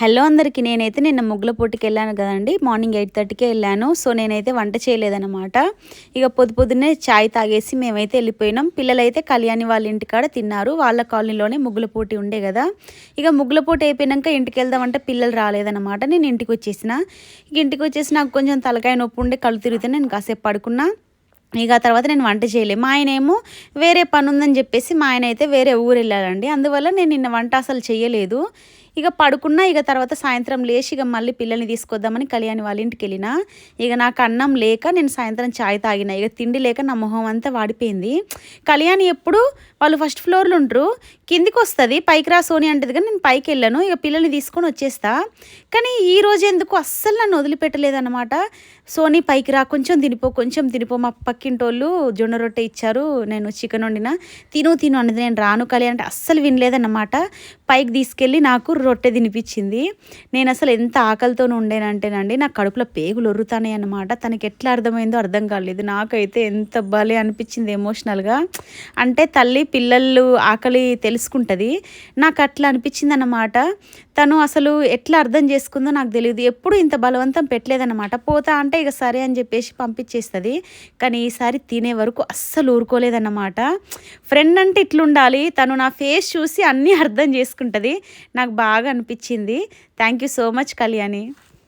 Hello అందరికీ నేనైతే నిన్న ముగ్గుల పోటీకి వెళ్ళాను కదండి. మార్నింగ్ ఎయిట్ థర్టీకే వెళ్ళాను. సో నేనైతే వంట చేయలేదన్నమాట. ఇక పొద్దు పొద్దున్నే చాయ్ తాగేసి మేమైతే వెళ్ళిపోయినాం. పిల్లలైతే కళ్యాణి వాళ్ళ ఇంటికాడ తిన్నారు. వాళ్ళ కాలనీలోనే ముగ్గుల పోటీ ఉండే కదా. ఇక ముగ్గుల పోటీ అయిపోయినాక ఇంటికి వెళ్దామంటే పిల్లలు రాలేదన్నమాట. నేను ఇంటికి వచ్చేసిన. ఇక ఇంటికి వచ్చేసి నాకు కొంచెం తలకాయ నొప్పి ఉండే కళ్ళు తిరిగితే నేను కాసేపు పడుకున్నా. ఇక ఆ తర్వాత నేను వంట చేయలేదు మా ఆయన ఏమో వేరే పని ఉందని చెప్పేసి మా ఆయన అయితే వేరే ఊరు వెళ్ళాలండి అందువల్ల నేను నిన్న వంట అసలు చేయలేదు. ఇక పడుకున్నా ఇక తర్వాత సాయంత్రం లేచి ఇక మళ్ళీ పిల్లల్ని తీసుకొద్దామని కళ్యాణి వాళ్ళ ఇంటికి వెళ్ళిన ఇక నాకు అన్నం లేక నేను సాయంత్రం చాయ్ తాగిన ఇక తిండి లేక నా మొహం అంతా వాడిపోయింది. కళ్యాణి ఎప్పుడు వాళ్ళు ఫస్ట్ ఫ్లోర్లో ఉంటారు కిందికి వస్తుంది పైకి రా సోని అంటది కానీ నేను పైకి వెళ్ళాను ఇక పిల్లల్ని తీసుకొని వచ్చేస్తా. కానీ ఈ రోజు ఎందుకు అస్సలు నన్ను వదిలిపెట్టలేదన్నమాట. సోనీ పైకి రా కొంచెం తినిపో కొంచెం తినిపో మా పక్కింటోళ్ళు జొన్న రొట్టె ఇచ్చారు నేను చికెన్ వండిన. తిను తిను అన్నది నేను రాను కళ్యాణ్ అంటే అస్సలు వినలేదన్నమాట. పైకి తీసుకెళ్ళి నాకు రొట్టె తినిపించింది. నేను అసలు ఎంత ఆకలితో ఉండేనంటేనండి నా కడుపులో పేగులు ఒర్రుతానే అనమాట తనకి ఎట్లా అర్థమైందో అర్థం కాలేదు. నాకైతే ఎంత భలే అనిపించింది ఎమోషనల్గా అంటే తల్లి పిల్లలు ఆకలి తెలుసుకుంటుంది. నాకు అట్లా అనిపించింది అనమాట తను అసలు ఎట్లా అర్థం చేసుకుందో నాకు తెలియదు. ఎప్పుడు ఇంత బలవంతం పెట్టలేదన్నమాట. పోతా అంటే ఇక సరే అని చెప్పేసి పంపించేస్తుంది. కానీ ఈసారి తినే వరకు అస్సలు ఊరుకోలేదన్నమాట. ఫ్రెండ్ అంటే ఇట్లుండాలి. తను నా ఫేస్ చూసి అన్నీ అర్థం చేసుకుంటుంది. నాకు బాగా అనిపించింది. Thank you so much Kalyani.